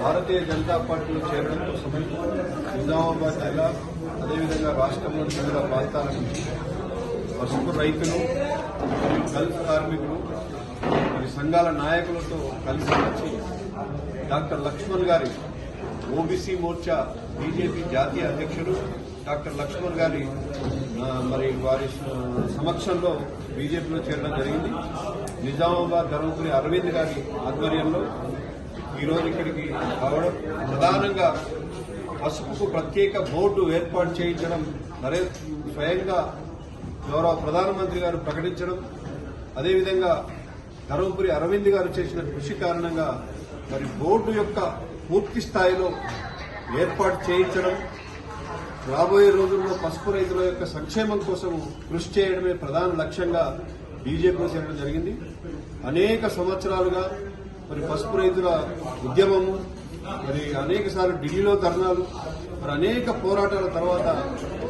భారతీయ జనతా పార్టీలో చేరడం కోసమై నిజామాబాద్ జిల్లా అదేవిధంగా రాష్ట్రంలోని వివిధ ప్రాంతాల నుంచి పసుపు రైతులు గల్ఫ్ కార్మికులు మరి సంఘాల నాయకులతో కలిసి వచ్చి డాక్టర్ లక్ష్మణ్ గారి ఓబీసీ మోర్చా బీజేపీ జాతీయ అధ్యక్షుడు డాక్టర్ లక్ష్మణ్ గారి మరి వారి సమక్షంలో బీజేపీలో చేరడం జరిగింది. నిజామాబాద్ ధర్మపురి అరవింద్ గారి ఆధ్వర్యంలో ఈరోజు ఇక్కడికి రావడం ప్రధానంగా పసుపుకు ప్రత్యేక బోర్డు ఏర్పాటు చేయించడం నరేంద్ర స్వయంగా గౌరవ ప్రధానమంత్రి గారు ప్రకటించడం అదేవిధంగా ధర్మపురి అరవింద్ గారు చేసిన కృషి కారణంగా మరి బోర్డు యొక్క పూర్తి స్థాయిలో ఏర్పాటు చేయించడం రాబోయే రోజుల్లో పసుపు రైతుల యొక్క సంక్షేమం కోసం కృషి చేయడమే ప్రధాన లక్ష్యంగా బీజేపీ చేయడం జరిగింది. అనేక సంవత్సరాలుగా మరి పసుపు రైతుల ఉద్యమము మరి అనేక సార్లు ఢిల్లీలో ధర్నాలు మరి అనేక పోరాటాల తర్వాత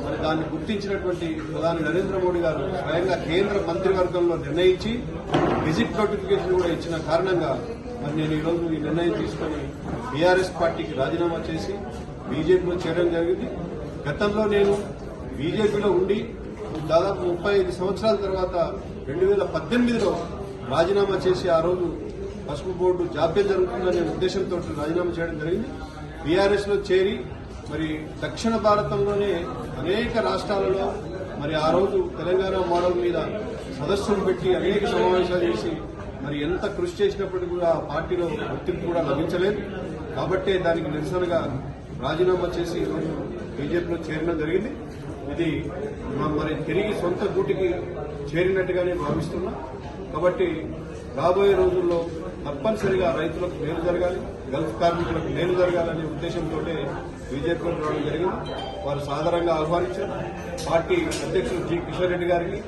మరి దాన్ని గుర్తించినటువంటి ప్రధాని నరేంద్ర మోడీ గారు స్వయంగా కేంద్ర మంత్రివర్గంలో నిర్ణయించి విజిట్ నోటిఫికేషన్ కూడా ఇచ్చిన కారణంగా మరి నేను ఈరోజు ఈ నిర్ణయం తీసుకొని బీఆర్ఎస్ పార్టీకి రాజీనామా చేసి బీజేపీలో చేరడం జరిగింది. గతంలో నేను బీజేపీలో ఉండి దాదాపు ముప్పై ఐదు సంవత్సరాల తర్వాత రెండు వేల పద్దెనిమిదిలో రాజీనామా చేసి ఆ రోజు పసుపు బోర్డు జాప్యం జరుగుతుందనే ఉద్దేశంతో రాజీనామా చేయడం జరిగింది. బీఆర్ఎస్లో చేరి మరి దక్షిణ భారతంలోనే అనేక రాష్ట్రాలలో మరి ఆ రోజు తెలంగాణ మోడల్ మీద సదస్సులు పెట్టి అనేక సమావేశాలు చేసి మరి ఎంత కృషి చేసినప్పటికీ కూడా ఆ పార్టీలో గుర్తింపు కూడా లభించలేదు. కాబట్టే దానికి నిరసనగా రాజీనామా చేసి ఈరోజు బీజేపీలో చేరడం జరిగింది. ఇది మరి తిరిగి సొంత గూటికి చేరినట్టుగానే భావిస్తున్నా. కాబట్టి రాబోయే రోజుల్లో తప్పనిసరిగా రైతులకు మేలు జరగాలి గల్ఫ్ కార్మికులకు మేలు జరగాలనే ఉద్దేశంతో బీజేపీలో రావడం జరిగింది. వారు సాధారణంగా ఆహ్వానించారు. పార్టీ అధ్యక్షులు జి కిషన్ రెడ్డి గారికి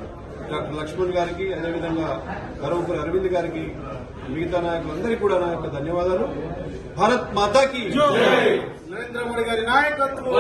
డాక్టర్ లక్ష్మణ్ గారికి అదేవిధంగా ధర్మపురి అరవింద్ గారికి మిగతా నాయకులందరికీ కూడా నా యొక్క ధన్యవాదాలు. భారత్ మాతాకి నరేంద్ర మోడీ గారి నాయకత్వం!